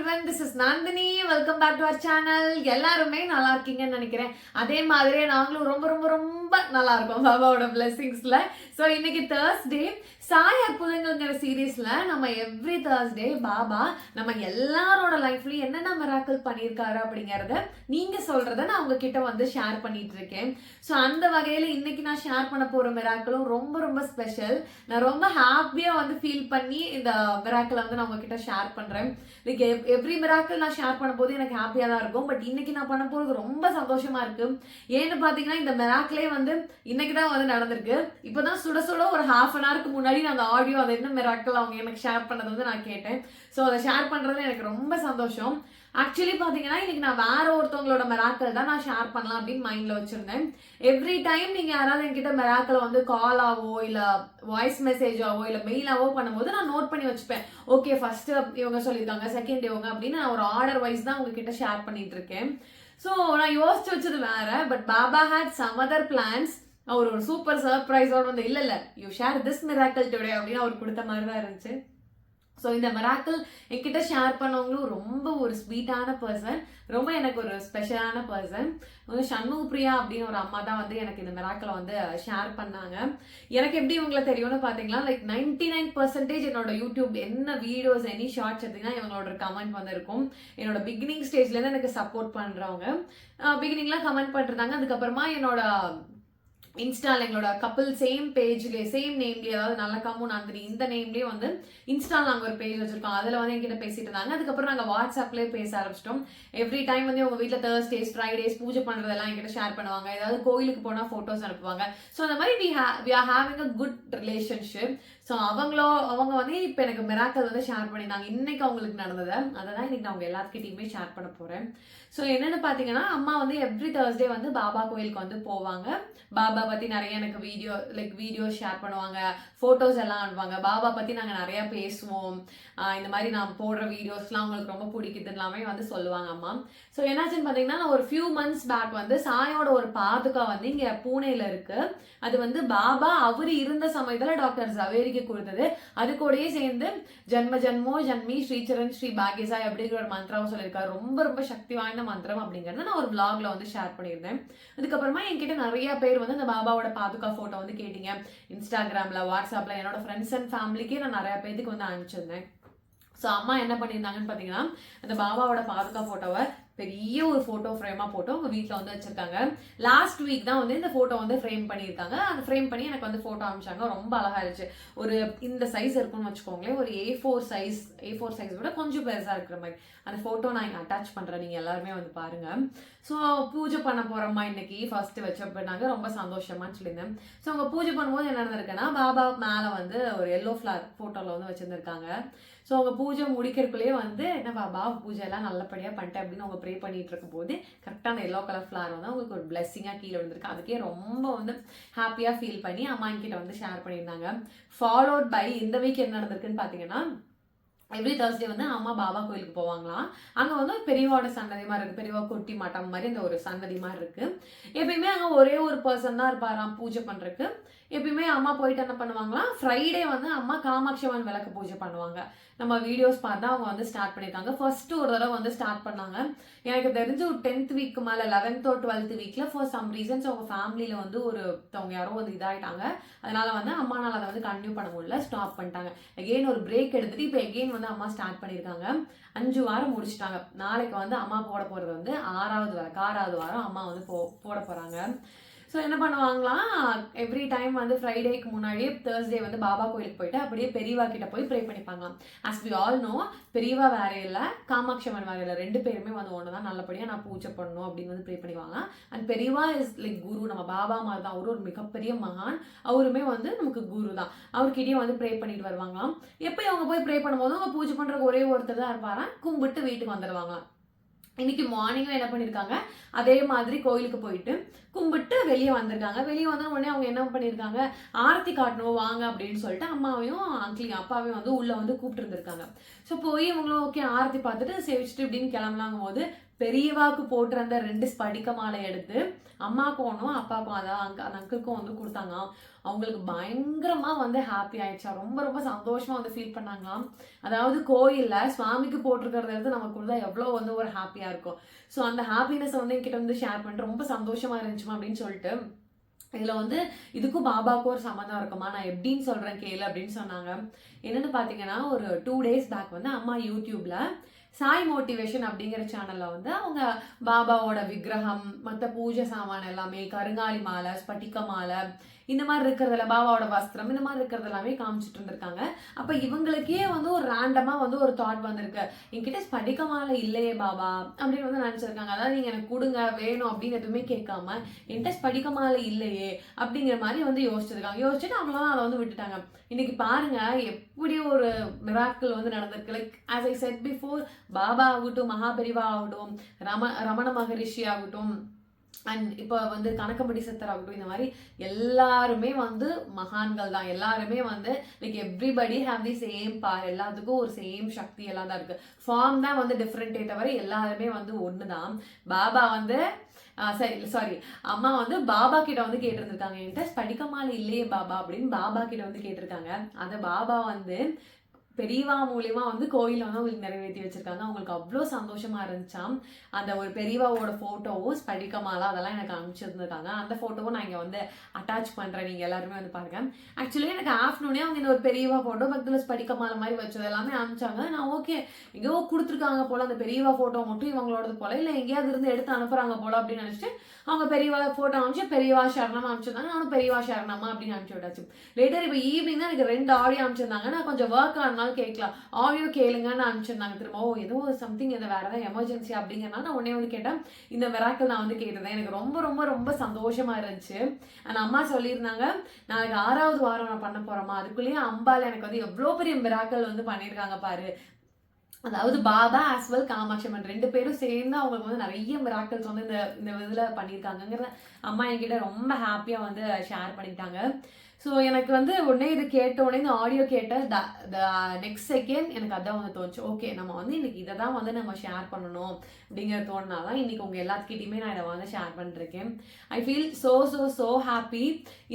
Everyone this is Nandini welcome back to our channel எல்லாருமே நல்லா இருக்கீங்கன்னு நினைக்கிறேன். அதே மாதிரியே நாங்களும் ரொம்ப ரொம்ப ரொம்ப நல்லா இருக்கோம் பாபாவோட பிளெஸிங்ஸ்ல ஸோ இன்னைக்கு தேர்ஸ்டே சாய் அற்புதங்கள்ங்கிற சீரீஸ்ல நம்ம எவ்ரி தேர்ஸ்டே பாபா நம்ம எல்லாரோட லைஃப்லயும் என்னென்ன மெராக்கள் பண்ணியிருக்காரு அப்படிங்கறத நீங்க சொல்றத நான் உங்ககிட்ட வந்து ஷேர் பண்ணிட்டு இருக்கேன். ஸோ அந்த வகையில இன்னைக்கு நான் ஷேர் பண்ண போற மிராக்களும் ரொம்ப ரொம்ப ஸ்பெஷல் நான் ரொம்ப ஹாப்பியா வந்து ஃபீல் பண்ணி இந்த மிராக்களை வந்து நான் உங்ககிட்ட ஷேர் பண்றேன். லைக் எவ்ரி மிராக்கள் நான் ஷேர் பண்ணும்போது எனக்கு ஹாப்பியாக தான் இருக்கும். பட் இன்னைக்கு நான் பண்ண போகிறது ரொம்ப சந்தோஷமா இருக்கு. ஏன்னு பார்த்தீங்கன்னா இந்த மிராக்கிளே வந்து இன்னைக்கு தான் வந்து நடந்திருக்கு. இப்போ தான் சுட சுட ஒரு ஹாஃப் அன் ஹவருக்கு முன்னாடி நான் அந்த ஆடியோ அதை என்ன மிராக்கள் அவங்க எனக்கு ஷேர் பண்ணது வந்து நான் கேட்டேன். ஸோ அதை ஷேர் பண்ணுறது எனக்கு ரொம்ப சந்தோஷம். ஆக்சுவலி பார்த்தீங்கன்னா இன்னைக்கு நான் வேற ஒருத்தவங்களோட மெராக்கள் தான் நான் ஷேர் பண்ணலாம் அப்படின்னு மைண்டில் வச்சுருந்தேன். எவ்ரி டைம் நீங்கள் யாராவது என்கிட்ட மெராக்களை வந்து காலாவோ இல்லை வாய்ஸ் மெசேஜாவோ இல்லை மெயிலாவோ பண்ணும்போது நான் நோட் பண்ணி வச்சுப்பேன். ஓகே ஃபர்ஸ்ட் இவங்க சொல்லியிருக்காங்க செகண்ட் இவங்க அப்படின்னு நான் ஒரு ஆர்டர் வைஸ் தான் உங்ககிட்ட ஷேர் பண்ணிட்டு இருக்கேன். ஸோ நான் யோசிச்சு வச்சது வேற but Baba had some other plans அவர் ஒரு சூப்பர் சர்ப்ரைஸோட வந்து இல்லை இல்லை you share this miracle today அப்படின்னு அவர் கொடுத்த மாதிரி தான் இருந்துச்சு. ஸோ இந்த மிராக்கிள் என்கிட்ட ஷேர் பண்ணவங்களும் ரொம்ப ஒரு ஸ்வீட்டான பர்சன் ரொம்ப எனக்கு ஒரு ஸ்பெஷலான பர்சன் வந்து சண்முக பிரியா அப்படின்னு ஒரு அம்மா தான் வந்து எனக்கு இந்த மிராக்கிளை வந்து ஷேர் பண்ணாங்க. எனக்கு எப்படி இவங்களை தெரியும்னு பார்த்தீங்கன்னா லைக் நைன்டி நைன் பர்சன்டேஜ் என்னோட யூடியூப் என்ன வீடியோஸ் எனி ஷார்ட்ஸ் எடுத்தீங்கன்னா இவங்களோட கமெண்ட் வந்து இருக்கும் என்னோட பிகினிங் ஸ்டேஜ்லேருந்து எனக்கு சப்போர்ட் பண்ணுறவங்க பிகினிங்லாம் கமெண்ட் பண்ணிருந்தாங்க. அதுக்கப்புறமா என்னோட இன்ஸ்டால எங்களோட கப்பல் சேம் பேஜ்லேயே சேம் நேம்லேயே அதாவது நல்ல கம்மு நந்தினி இந்த நேம்லேயே வந்து இன்ஸ்டால நாங்கள் ஒரு பேஜ் வச்சிருக்கோம். அதில் வந்து எங்கிட்ட பேசிட்டு இருந்தாங்க. அதுக்கப்புறம் நாங்கள் வாட்ஸ்அப்லேயே பேச ஆரம்பிச்சிட்டோம். எவ்ரி டைம் வந்து உங்கள் வீட்டில் தேர்ஸ்டேஸ் ஃப்ரைடேஸ் பூஜை பண்ணுறதெல்லாம் எங்கிட்ட ஷேர் பண்ணுவாங்க. ஏதாவது கோயிலுக்கு போனால் ஃபோட்டோஸ் அனுப்புவாங்க. ஸோ அந்த மாதிரி we hey we are having a good relationship so அவங்களோ அவங்க வந்து இப்போ எனக்கு மிராக்கல் வந்து ஷேர் பண்ணியிருந்தாங்க. இன்னைக்கு அவங்களுக்கு நடந்ததை. அதை தான் இன்னைக்கு நான் அவங்க எல்லாத்துக்கிட்டையுமே ஷேர் பண்ண போகிறேன் ஸோ என்னென்னு பார்த்தீங்கன்னா அம்மா வந்து எவ்ரி தேர்ஸ்டே வந்து பாபா கோயிலுக்கு வந்து போவாங்க. பாபா பற்றி நிறைய எனக்கு வீடியோ லைக் வீடியோ ஷேர் பண்ணுவாங்க. ஃபோட்டோஸ் எல்லாம் அனுப்புவாங்க. பாபா பற்றி நாங்கள் நிறையா பேசுவோம். இந்த மாதிரி நான் போடுற வீடியோஸ்லாம் அவங்களுக்கு ரொம்ப பிடிக்குது எல்லாமே வந்து சொல்லுவாங்க அம்மா. ஸோ என்னாச்சுன்னு பார்த்தீங்கன்னா நான் ஒரு ஃபியூ மந்த்ஸ் பேக் வந்து சாயோட ஒரு பாதுகா வந்து இங்கே பூனேல இருக்கு. அது வந்து பாபா அவர் இருந்த சமயத்தில் டாக்டர் ஜவேரிக்கு கொடுத்தது. அது கூடயே சேர்ந்து ஜன்ம ஜன்மோ ஜன்மி ஸ்ரீச்சரன் ஸ்ரீ பாகேசாய் அப்படிங்கிற ஒரு மந்திரம் சொல்லியிருக்காரு. ரொம்ப ரொம்ப சக்தி வாய்ந்த மந்திரம் அப்படிங்கறத நான் ஒரு vlogல வந்து ஷேர் பண்ணியிருந்தேன். அதுக்கப்புறமா என்கிட்ட நிறைய பேர் வந்து அந்த பாபாவோட பாதுகா போட்டோ வந்து கேட்டீங்க. இன்ஸ்டாகிராம்ல வாட்ஸ்அப்ல என்னோட ஃப்ரெண்ட்ஸ் அண்ட் ஃபேமிலிக்கே நான் நிறைய பேருக்கு வந்து அனுப்பிச்சிருந்தேன். ஸோ அம்மா என்ன பண்ணியிருந்தாங்கன்னு பார்த்தீங்கன்னா அந்த பாபாவோட பாதுகா ஃபோட்டோவை பெரிய ஒரு ஃபோட்டோ ஃப்ரேமாக போட்டு அவங்க வீட்டில் வந்து வச்சுருக்காங்க. லாஸ்ட் வீக் தான் வந்து இந்த ஃபோட்டோ வந்து ஃப்ரேம் பண்ணியிருக்காங்க. அந்த ஃப்ரேம் பண்ணி எனக்கு வந்து ஃபோட்டோ அனுப்பிச்சாங்க. ரொம்ப அழகா இருந்துச்சு ஒரு இந்த சைஸ் இருக்குன்னு வச்சுக்கோங்களேன். ஒரு A four size A four size விட கொஞ்சம் பெருசாக இருக்கிற மாதிரி. அந்த ஃபோட்டோ நான் இங்கே அட்டாச் பண்ணுறேன் நீங்கள் எல்லாருமே வந்து பாருங்கள் ஸோ பூஜை பண்ண போகிறோம்மா இன்னைக்கு. ஃபர்ஸ்ட் வச்சப்பனாங்க ரொம்ப சந்தோஷமான்னு சொல்லியிருந்தேன். ஸோ அவங்க பூஜை பண்ணும்போது என்ன நடந்திருக்குன்னா பாபா மேலே வந்து ஒரு எல்லோ ஃப்ளார் ஃபோட்டோவில் வந்து வச்சுருந்துருக்காங்க. ஸோ அவங்க பூஜை முடிக்கிறதுக்குள்ளேயே வந்து என்ன பாபா பூஜை எல்லாம் நல்லபடியாக பண்ணிட்டேன் அப்படின்னு அவங்க ப்ரே பண்ணிட்டு இருக்கும்போது கரெக்டான எல்லோ கலர் ஃப்ளார் வந்து அவங்களுக்கு ஒரு பிளெஸ்ஸிங்காக கீழே விழுந்திருக்கு. அதுக்கே ரொம்ப வந்து ஹாப்பியாக ஃபீல் பண்ணி அம்மா கிட்ட வந்து ஷேர் பண்ணியிருந்தாங்க. ஃபாலோட் பை இந்த வீக் என்ன நடந்திருக்குன்னு பார்த்தீங்கன்னா எவ்ரி தேர்ஸ்டே வந்து அம்மா பாபா கோயிலுக்கு போவாங்களாம். அங்கே வந்து பெரியவாவோட சன்னதி மாதிரி இருக்குது பெரியவா கொட்டி மாட்டம் மாதிரி இந்த ஒரு சன்னதி மாதிரி இருக்கு. எப்பயுமே அங்கே ஒரே ஒரு பர்சன் தான் இருப்பாராம் பூஜை பண்ணுறக்கு எப்பயுமே அம்மா போயிட்டு என்ன பண்ணுவாங்களாம்? ஃப்ரைடே வந்து அம்மா காமாட்சி அம்மன் விளக்கு பூஜை பண்ணுவாங்க. நம்ம வீடியோஸ் பார்த்து அவங்க வந்து ஸ்டார்ட் பண்ணியிருக்காங்க. ஃபர்ஸ்ட் ஒரு தடவை வந்து ஸ்டார்ட் பண்ணாங்க. எனக்கு தெரிஞ்சு ஒரு டென்த் வீக் மேலே லெவன்த்தோ டுவெல்த் வீக்ல ஃபார் சம் ரீசன்ஸ் அவங்க ஃபேமிலியில் வந்து ஒரு அவங்க யாரோ வந்து இதாகிட்டாங்க அதனால வந்து அம்மானால அதை வந்து கண்டினியூ பண்ண முடியல. ஸ்டாப் பண்ணிட்டாங்க. எகெயின் ஒரு பிரேக் எடுத்துட்டு இப்போ எகெயின் வந்து அம்மா ஸ்டார்ட் பண்ணியிருக்காங்க. அஞ்சு வாரம் முடிச்சிட்டாங்க. நாளைக்கு வந்து அம்மா போட போகிறது வந்து ஆறாவது வாரம் ஆறாவது வாரம் அம்மா வந்து போ போட போகிறாங்க ஸோ என்ன பண்ணுவாங்களாம் எவ்ரி டைம் வந்து ஃப்ரைடேக்கு முன்னாடியே தேர்ஸ்டே வந்து பாபா கோயிலுக்கு போயிட்டு அப்படியே பெரியவா கிட்ட போய் pray பண்ணிப்பாங்களாம். As we all know Periyava வேற இல்லை காமாட்சி அம்மன் வேற இல்லை ரெண்டு பேருமே வந்து ஒன்று தான் நல்லபடியாக நான் பூஜை பண்ணணும் அப்படின்னு வந்து pray பண்ணிவாங்க and Periyava is like guru நம்ம பாபா மாதிரி தான் அவரு ஒரு மிகப்பெரிய மகான். அவருமே வந்து நமக்கு குரு தான். அவர்கிட்டயே வந்து ப்ரே பண்ணிட்டு வருவாங்களாம். எப்போ அவங்க போய் ப்ரே பண்ணும்போது அவங்க பூஜை பண்ணுறதுக்கு ஒரே ஒருத்தர் தான் இருப்பாராம். கும்பிட்டு வீட்டுக்கு வந்துடுவாங்களாம். இன்னைக்கு மார்னிங்கும் என்ன பண்ணியிருக்காங்க அதே மாதிரி கோயிலுக்கு போயிட்டு கும்பிட்டு வெளியே வந்திருக்காங்க. வெளியே வந்த உடனே அவங்க என்ன பண்ணியிருக்காங்க ஆரத்தி காட்டணும் வாங்க அப்படின்னு சொல்லிட்டு அம்மாவையும் அங்கிளையும் அப்பாவையும் வந்து உள்ளே வந்து கூப்பிட்டு இருந்திருக்காங்க ஸோ போய் இவங்களும் ஓகே ஆரத்தி பார்த்துட்டு சேவிச்சுட்டு இப்படின்னு கிளம்பலாங்கும் போது பெரியவாக்கு போட்டிருந்த ரெண்டு ஸ்படிக்க மாலை எடுத்து அம்மாவுக்கும் ஒன்றும் அப்பாவுக்கும் அதான் அங்க அந்த அங்கிள்க்கும் வந்து கொடுத்தாங்க. அவங்களுக்கு பயங்கரமாக வந்து ஹாப்பி ஆயிடுச்சா. ரொம்ப ரொம்ப சந்தோஷமாக வந்து ஃபீல் பண்ணாங்களாம் அதாவது கோயிலில் சுவாமிக்கு போட்டிருக்கிறத எடுத்து நமக்கு கொடுத்தா எவ்வளோ வந்து ஒரு ஹாப்பியாக இருக்கும். ஸோ அந்த ஹாப்பினஸ் வந்து என்கிட்ட வந்து ஷேர் பண்ணிட்டு ரொம்ப சந்தோஷமாக இருந்துச்சுமா அப்படின்னு சொல்லிட்டு இதில் வந்து இதுக்கும் பாபாவுக்கும் ஒரு சம்மந்தம் இருக்குமா? நான் எப்படின்னு சொல்கிறேன் கேளு அப்படின்னு சொன்னாங்க. என்னென்னு பார்த்தீங்கன்னா ஒரு டூ டேஸ் பேக் வந்து அம்மா யூடியூப்பில் சாய் மோட்டிவேஷன் அப்படிங்கிற சேனல்ல வந்து அவங்க பாபாவோட விக்கிரகம் மற்ற பூஜை சாமான் எல்லாமே கருங்காலி மாலை ஸ்பட்டிக மாலை இந்த மாதிரி இருக்கிறதுல பாபாவோட வஸ்திரம் இந்த மாதிரி இருக்கிறது எல்லாமே காமிச்சிட்டு இருந்திருக்காங்க. அப்ப இவங்களுக்கே வந்து ஒரு ரேண்டமா வந்து ஒரு தாட் வந்திருக்கு. என்கிட்ட ஸ்படிக மாலை இல்லையே பாபா அப்படின்னு வந்து நினைச்சிருக்காங்க. அதாவது நீங்க எனக்கு கொடுங்க வேணும் அப்படின்னு எதுவுமே கேட்காம என்கிட்ட ஸ்படிக மாலை இல்லையே அப்படிங்கிற மாதிரி வந்து யோசிச்சிருக்காங்க. யோசிச்சுட்டு அவங்களாம் அதை வந்து விட்டுட்டாங்க. இன்னைக்கு பாருங்க எப்படி ஒரு மிராக்கள் வந்து நடந்திருக்கு. Like as I said before Baba ஆகட்டும் மகாபெரிவா ஆகட்டும் ரம ரமண மகரிஷி ஆகட்டும் அண்ட் இப்போ வந்து கணக்கம்படி சித்தர் ஆகட்டும் இந்த மாதிரி எல்லாருமே வந்து மகான்கள் தான். எல்லாருமே வந்து like everybody have the same par எல்லாத்துக்கும் ஒரு சேம் சக்தி எல்லாம் தான் இருக்குது ஃபார்ம் தான் வந்து டிஃப்ரெண்டே தவிர எல்லாருமே வந்து ஒன்று தான் பாபா வந்து சரி சாரி அம்மா வந்து பாபா கிட்ட வந்து கேட்டிருந்திருக்காங்க என்கிட்ட. ஸ்படிக்கமால இல்லையே பாபா அப்படின்னு பாபா கிட்ட வந்து கேட்டிருக்காங்க. அதை பாபா வந்து பெரியவா மூலியமா வந்து கோயில் வந்து அவங்களுக்கு நிறைவேற்றி வச்சிருக்காங்க. அவங்களுக்கு அவ்வளோ சந்தோஷமா இருந்துச்சாம் அந்த ஒரு பெரியவாவோட போட்டோவும் ஸ்படிக்கமாலா அதெல்லாம் எனக்கு அனுப்பிச்சிருந்துருக்காங்க. அந்த போட்டோவும் நான் இங்கே வந்து அட்டாச் பண்ணுறேன் நீங்கள் எல்லாருமே வந்து பாருங்க. ஆக்சுவலி எனக்கு ஆஃப்டர்நூனே அவங்க இந்த ஒரு பெரியவா போட்டோ பக்கத்தில் ஸ்படிகமால மாதிரி வச்சது எல்லாமே அனுப்பிச்சாங்க. நான் ஓகே எங்கேயோ கொடுத்துருக்காங்க போல அந்த பெரியவா போட்டோ மட்டும் இவங்களோடது போல. இல்லை எங்கேயாவது இருந்து எடுத்து அனுப்புறாங்க போல அப்படின்னு நினச்சிட்டு அவங்க பெரியவா போட்டோ அனுப்பிச்சு பெரியவா சரணமா அனுப்பிச்சிருந்தாங்க. நானும் பெரியவா சரணமா அப்படின்னு அனுப்பிச்சு விட்டாச்சு. லேட்டர் இப்போ ஈவினிங் தான் எனக்கு ரெண்டு ஆடியோ அனுப்பிச்சிருந்தாங்க. நான் கொஞ்சம் ஒர்க் ஆனாலும் கேட்கலாம். ஆடியோ கேளுங்கன்னு அனுப்பிச்சிருந்தாங்க. திரும்ப ஓ ஏதோ சம்திங் இது வேற ஏதாவது எமர்ஜென்சி அப்படிங்கிறனால நான் உடனே வந்து கேட்டேன். இந்த மிராக்கள் நான் வந்து கேட்டிருந்தேன் எனக்கு ரொம்ப ரொம்ப ரொம்ப சந்தோஷமா இருந்துச்சு. அண்ட் அம்மா சொல்லியிருந்தாங்க நாளைக்கு ஆறாவது வாரம் நான் பண்ண போறோமா அதுக்குள்ளேயே அம்பால எனக்கு வந்து எவ்வளோ பெரிய மிராக்கள் வந்து பண்ணியிருக்காங்க பாரு. அதாவது பாபா ஆஸ் வெல் காமாட்சி அம்மன் ரெண்டு பேரும் சேர்ந்து அவங்களுக்கு வந்து நிறைய மிராக்கல்ஸ் வந்து இந்த இந்த இதில் பண்ணியிருக்காங்கங்கிற அம்மா என்கிட்ட ரொம்ப ஹாப்பியாக வந்து ஷேர் பண்ணிட்டாங்க ஸோ எனக்கு வந்து உடனே இது கேட்ட உடனே இந்த ஆடியோ கேட்ட த நெக்ஸ்ட் செகண்ட் எனக்கு அதான் வந்து தோணுச்சு. ஓகே நம்ம வந்து இன்னைக்கு இதை தான் வந்து நம்ம ஷேர் பண்ணணும் அப்படிங்கிற தோணுனால இன்னைக்கு உங்கள் எல்லாத்துக்கிட்டையுமே நான் இதை வந்து ஷேர் பண்ணிருக்கேன். I feel so so so happy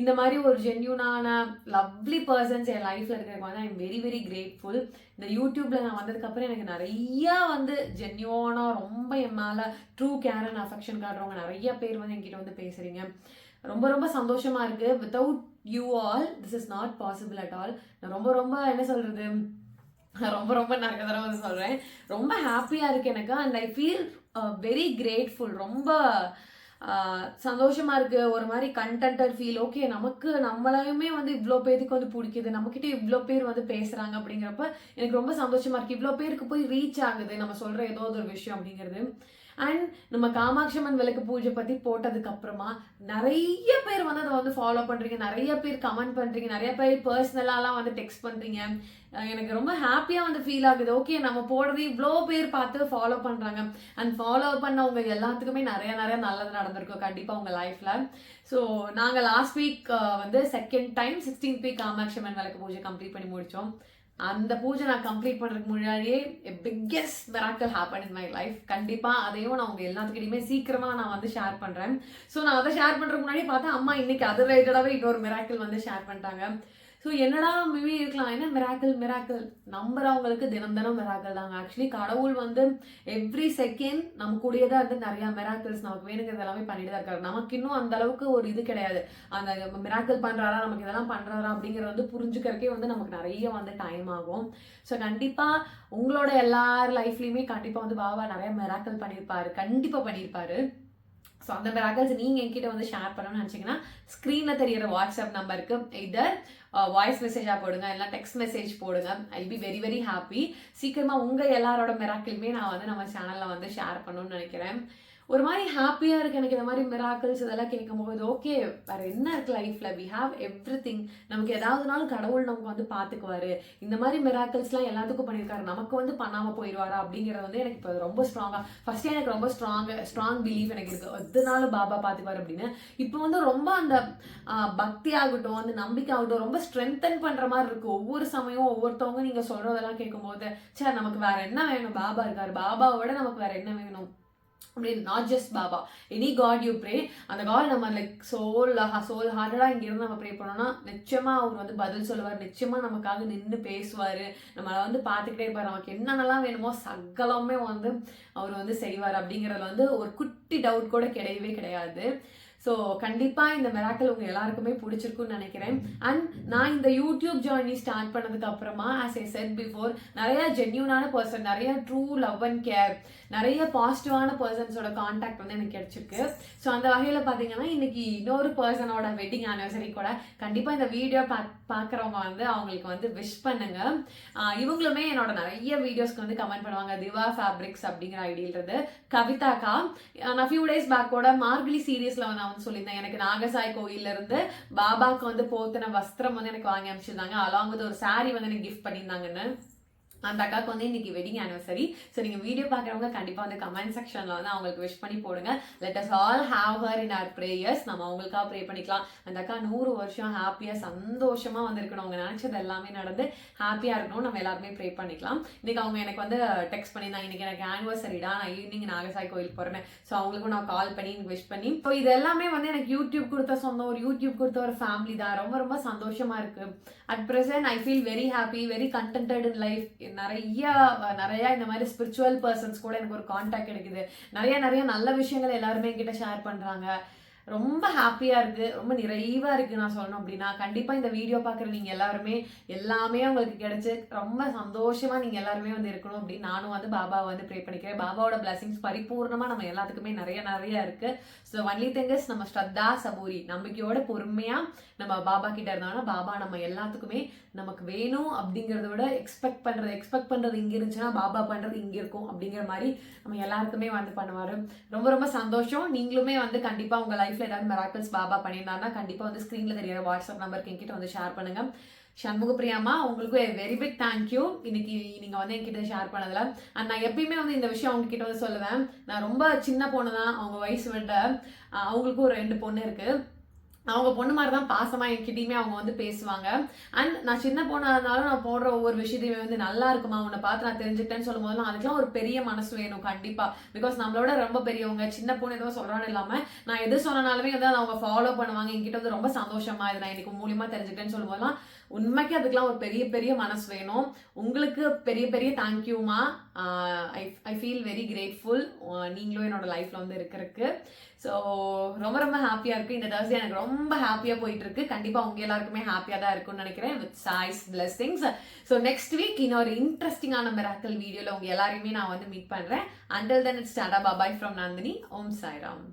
இந்த மாதிரி ஒரு ஜென்யூனான லவ்லி பர்சன்ஸ் என் லைஃப்பில் இருக்கிறதுக்கு வந்து ஐம் வெரி வெரி கிரேட்ஃபுல் இந்த யூடியூப்பில் நான் வந்ததுக்கப்புறம் எனக்கு நிறையா வந்து ஜென்யூனாக ரொம்ப என் மேலே ட்ரூ கேர் அண்ட் அஃபெக்ஷன் காட்டுறவங்க நிறைய பேர் வந்து என்கிட்ட வந்து பேசுகிறீங்க ரொம்ப ரொம்ப சந்தோஷமாக இருக்குது without you all this is not possible at all நான் ரொம்ப ரொம்ப என்ன சொல்கிறது ரொம்ப ரொம்ப நிறைய தடவை வந்து சொல்கிறேன் ரொம்ப ஹாப்பியாக இருக்கு எனக்கு. And I feel very grateful ரொம்ப சந்தோஷமாக இருக்குது ஒரு மாதிரி கண்டென்டர் ஃபீல் ஓகே நமக்கு நம்மளையுமே வந்து இவ்வளோ பேருக்கு வந்து பிடிக்குது. நம்மக்கிட்ட இவ்வளோ பேர் வந்து பேசுகிறாங்க அப்படிங்கிறப்ப எனக்கு ரொம்ப சந்தோஷமாக இருக்குது இவ்வளோ பேருக்கு போய் ரீச் ஆகுது நம்ம சொல்கிற ஏதோ ஒரு விஷயம் அப்படிங்கிறது. அண்ட் நம்ம காமாட்சியம்மன் விளக்கு பூஜை பற்றி போட்டதுக்கப்புறமா நிறைய பேர் வந்து அதை வந்து ஃபாலோ பண்ணுறீங்க நிறைய பேர் கமெண்ட் பண்ணுறீங்க நிறைய பேர் பர்சனலாலாம் வந்து டெக்ஸ்ட் பண்ணுறீங்க எனக்கு ரொம்ப ஹாப்பியாக வந்து ஃபீல் ஆகுது. ஓகே நம்ம போடுறது இவ்வளோ பேர் பார்த்து ஃபாலோ பண்ணுறாங்க அண்ட் ஃபாலோ பண்ணவங்க எல்லாத்துக்குமே நிறைய நிறைய நல்லது நடந்திருக்கும் கண்டிப்பாக உங்கள் லைஃப்பில் ஸோ நாங்கள் லாஸ்ட் வீக் வந்து second time sixteen week Kamakshiamman விளக்கு பூஜை கம்ப்ளீட் பண்ணி முடித்தோம் அந்த பூஜை நான் கம்ப்ளீட் பண்ணுறதுக்கு முன்னாடியே biggest miracle happen in my life கண்டிப்பாக அதையும் நான் உங்கள் எல்லாத்துக்கிட்டையுமே சீக்கிரமாக நான் வந்து ஷேர் பண்ணுறேன் ஸோ நான் அதை ஷேர் பண்ணுறதுக்கு முன்னாடி பார்த்தா அம்மா இன்னைக்கு அது ரிலேட்டடாகவே இன்னொரு மெராக்கல் வந்து ஷேர் பண்ணிட்டாங்க. ஸோ என்னடா மேபி இருக்கலாம். என்ன மிராக்கிள் மிராக்கிள் நம்புறவங்களுக்கு தினம் தினம் மிராக்கிள் தாங்க. ஆக்சுவலி கடவுள் வந்து எவ்ரி செகண்ட் நம்ம கூடியதாக இருந்து நிறையா மிராக்கிள்ஸ் நமக்கு வேணுங்கிறது எல்லாமே பண்ணிட்டு தான் இருக்காரு. நமக்கு இன்னும் அந்த அளவுக்கு ஒரு இது கிடையாது. அந்த மிராக்கிள் பண்ணுறாரா நமக்கு இதெல்லாம் பண்ணுறாரா அப்படிங்கிறத வந்து புரிஞ்சுக்கிறக்கே வந்து நமக்கு நிறைய வந்து டைம் ஆகும். ஸோ கண்டிப்பாக உங்களோட எல்லார் லைஃப்லையுமே கண்டிப்பாக வந்து பாபா நிறைய மிராக்கிள் பண்ணியிருப்பாரு கண்டிப்பாக பண்ணியிருப்பாரு ஸோ அந்த மிராக்கிள்ஸ் நீங்கள் என்கிட்ட வந்து ஷேர் பண்ணணும்னு நினச்சிங்கன்னா ஸ்க்ரீனில் தெரியிற வாட்ஸ்அப் நம்பருக்கு இதர் வாய்ஸ் மெசேஜாக போடுங்க இல்லை டெக்ஸ்ட் மெசேஜ் போடுங்க. I be very very happy சீக்கிரமாக உங்கள் எல்லாரோட மெராக்கிலுமே நான் வந்து நம்ம சேனலில் வந்து ஷேர் பண்ணணும்னு நினைக்கிறேன். ஒரு மாதிரி ஹாப்பியாக இருக்குது எனக்கு இந்த மாதிரி மிராக்கிள்ஸ் இதெல்லாம் கேட்கும்போது ஓகே வேறு என்ன இருக்கு லைஃப்ல வி ஹாவ் எவ்ரி திங் நமக்கு ஏதாவதுனாலும் கடவுள் நமக்கு வந்து பார்த்துக்குவாரு இந்த மாதிரி மிராக்கிள்ஸ்லாம் எல்லாத்துக்கும் பண்ணியிருக்காரு. நமக்கு வந்து பண்ணாமல் போயிடுவாரா அப்படிங்கிறது வந்து எனக்கு இப்போ ரொம்ப ஸ்ட்ராங்காக ஃபஸ்ட்டே எனக்கு ரொம்ப ஸ்ட்ராங் ஸ்ட்ராங் பிலீஃப் எனக்கு இருக்குது எதுனாலும் பாபா பார்த்துக்குவாரு அப்படின்னு. இப்போ வந்து ரொம்ப அந்த பக்தி ஆகட்டும் அந்த நம்பிக்கை ஆகட்டும் ரொம்ப ஸ்ட்ரென்தன் பண்ணுற மாதிரி இருக்குது ஒவ்வொரு சமயம் ஒவ்வொருத்தவங்க நீங்கள் சொல்கிறதெல்லாம் கேட்கும்போது சே நமக்கு வேறு என்ன வேணும்? பாபா இருக்கார். பாபாவோட நமக்கு வேறு என்ன வேணும்? அப்படின்னு not just Baba. Any god you pray அந்த காட் நம்ம லைக் சோல் சோல் ஹார்டடாக இங்கேருந்து நம்ம ப்ரே பண்ணோம்னா நிச்சயமாக அவர் வந்து பதில் சொல்லுவார். நிச்சயமாக நமக்காக நின்று பேசுவார். நம்மளை வந்து பார்த்துக்கிட்டே இருப்பார். நமக்கு என்னென்னலாம் வேணுமோ சகலமே வந்து அவர் வந்து செய்வார். அப்படிங்கிறதுல வந்து ஒரு குட்டி டவுட் கூட கிடையவே கிடையாது. ஸோ கண்டிப்பாக இந்த மெராக்கல் உங்கள் எல்லாருக்குமே பிடிச்சிருக்குன்னு நினைக்கிறேன். அண்ட் நான் இந்த யூடியூப் ஜேர்னி ஸ்டார்ட் பண்ணதுக்கு அப்புறமா ஆஸ் ஏ செட் பிஃபோர் நிறைய ஜென்யூனான பர்சன் நிறைய ட்ரூ லவ் அண்ட் கேர் நிறைய பாசிட்டிவான பர்சன்ஸோட காண்டாக்ட் வந்து எனக்கு கிடைச்சிருக்கு. ஸோ அந்த வகையில் பார்த்தீங்கன்னா இன்னைக்கு இன்னொரு பர்சனோட வெட்டிங் ஆனிவர்சரி கூட கண்டிப்பாக இந்த வீடியோ பா பார்க்குறவங்க வந்து அவங்களுக்கு வந்து விஷ் பண்ணுங்க. இவங்களுமே என்னோட நிறைய வீடியோஸ்க்கு வந்து கமெண்ட் பண்ணுவாங்க. திவா ஃபேப்ரிக்ஸ் அப்படிங்கிற ஐடியிலிருந்து கவிதாக்கா. நான் ஃபியூ டேஸ் பேக்கோட மார்கழி சீரியஸில் நான் வந்து சொல்லியிருந்தேன். எனக்கு நாகசாய் கோயில்ல இருந்து பாபாக்கு வந்து போத்தின வஸ்திரம் வந்து எனக்கு வாங்கி அனுப்பிச்சிருந்தாங்க. அலாங் ஒரு சாரி வந்து எனக்கு கிஃப்ட் பண்ணியிருந்தாங்கன்னு. அந்த அக்காவுக்கு வந்து இன்னைக்கு வெட்டிங் ஆனிவர்சரி ஸோ நீங்கள் வீடியோ பார்க்குறவங்க கண்டிப்பாக வந்து கமெண்ட் செக்ஷனில் வந்து அவங்களுக்கு விஷ் பண்ணி போடுங்க. Let us all have her in our prayers நம்ம அவங்களுக்காக ப்ரே பண்ணிக்கலாம். அந்த அக்கா நூறு வருஷம் ஹாப்பியாக சந்தோஷமாக வந்திருக்கணும். அவங்க நினச்சது எல்லாமே நடந்து ஹாப்பியாக இருக்கணும் நம்ம எல்லாருமே ப்ரே பண்ணிக்கலாம். இன்றைக்கி அவங்க எனக்கு வந்து டெக்ஸ்ட் பண்ணியிருந்தாங்க. இன்றைக்கி எனக்கு ஆனிவர்சரிடா நான் ஈவினிங் நாகசாய் கோயிலுக்கு போகிறேன் ஸோ அவங்களுக்கும் நான் கால் பண்ணி விஷ் பண்ணி. ஸோ இது எல்லாமே வந்து எனக்கு யூடியூப் கொடுத்த சொந்தம். ஒரு யூடியூப் கொடுத்த ஒரு ஃபேமிலி தான். ரொம்ப ரொம்ப சந்தோஷமாக இருக்குது at present I feel very happy very contented in life நிறைய நிறைய இந்த மாதிரி ஸ்பிரிச்சுவல் பர்சன்ஸ் கூட எனக்கு ஒரு காண்டாக்ட் கிடைக்குது. நிறைய நிறைய நல்ல விஷயங்கள் எல்லாருமே என்கிட்ட ஷேர் பண்றாங்க. ரொம்ப ஹாப்பியாக இருக்குது ரொம்ப நிறைவாக இருக்குது நான் சொல்லணும் அப்படின்னா. கண்டிப்பாக இந்த வீடியோ பார்க்குற நீங்கள் எல்லாருமே எல்லாமே உங்களுக்கு கிடச்சி ரொம்ப சந்தோஷமாக நீங்கள் எல்லாருமே வந்து இருக்கணும் அப்படின்னு நானும் வந்து பாபாவை வந்து ப்ரே பண்ணிக்கிறேன். பாபாவோட பிளஸிங்ஸ் பரிபூர்ணமாக நம்ம எல்லாத்துக்குமே நிறைய நிறைய இருக்குது ஸோ ஒன்லி திங்கஸ் நம்ம ஸ்ரத்தா சபூரி நம்பிக்கையோட பொறுமையாக நம்ம பாபா கிட்ட இருந்தோம்னா பாபா நம்ம எல்லாத்துக்குமே நமக்கு வேணும் அப்படிங்கிறத விட எக்ஸ்பெக்ட் பண்ணுறது எக்ஸ்பெக்ட் பண்ணுறது இங்கே இருந்துச்சுன்னா பாபா பண்ணுறது இங்கே இருக்கும் அப்படிங்கிற மாதிரி நம்ம எல்லாருக்குமே வந்து பண்ணுவார். ரொம்ப ரொம்ப சந்தோஷம். நீங்களுமே வந்து கண்டிப்பாக உங்கள் லைஃப் லைஃப்பில் ஏதாவது மெராக்கல்ஸ் பாபா பண்ணியிருந்தாருன்னா கண்டிப்பாக வந்து ஸ்க்ரீனில் தெரியிற வாட்ஸ்அப் நம்பருக்கு என்கிட்ட வந்து ஷேர் பண்ணுங்க. சண்முகப்பிரியாமா உங்களுக்கு வெரி பிக் தேங்க்யூ இன்னைக்கு நீங்கள் வந்து என்கிட்ட ஷேர் பண்ணதில். அண்ட் நான் எப்பயுமே வந்து இந்த விஷயம் அவங்க கிட்ட வந்து சொல்லுவேன். நான் ரொம்ப சின்ன பொண்ணு தான் அவங்க வயசு விட அவங்களுக்கும் ஒரு ரெண்டு பொண்ணு இருக்கு. அவங்க பொண்ணு மாதிரி தான் பாசமாக என்கிட்டயுமே அவங்க வந்து பேசுவாங்க. அண்ட் நான் சின்ன பொண்ணாக இருந்தாலும் நான் போடுற ஒவ்வொரு விஷயத்தையுமே வந்து நல்லா இருக்குமா? உன்னை பார்த்து நான் தெரிஞ்சுக்கிட்டேன்னு சொல்லும் போதெல்லாம் அதுக்கெல்லாம் ஒரு பெரிய மனசு வேணும் கண்டிப்பா. பிகாஸ் நம்மளோட ரொம்ப பெரியவங்க சின்ன பொண்ணு ஏதோ சொல்றான்னு இல்லாம நான் எது சொன்னாலுமே வந்து அதை அவங்க ஃபாலோ பண்ணுவாங்க. என்கிட்ட வந்து ரொம்ப சந்தோஷமா இது நான் எனக்கு மூலியமா தெரிஞ்சுக்கிட்டேன்னு சொல்லும் போதெல்லாம் உண்மைக்கு அதுக்கெல்லாம் ஒரு பெரிய பெரிய மனசு வேணும். உங்களுக்கு பெரிய பெரிய தேங்க்யூமா I I feel very grateful நீங்களும் என்னோட லைஃப்ல வந்து இருக்கிறதுக்கு. ஸோ ரொம்ப ரொம்ப ஹாப்பியாக இருக்குது இந்த தர்ஸ்டே எனக்கு ரொம்ப ஹாப்பியாக போயிட்டு இருக்கு கண்டிப்பாக உங்க எல்லாருக்குமே ஹாப்பியாக தான் இருக்கும்னு நினைக்கிறேன் with Sai's blessings so next week இன்னொரு இன்ட்ரெஸ்டிங்கான மிராக்கல் வீடியோவில் உங்க எல்லாரையுமே நான் வந்து மீட் பண்ணுறேன் until then it's tata bye bye from Nandini Om Sairam.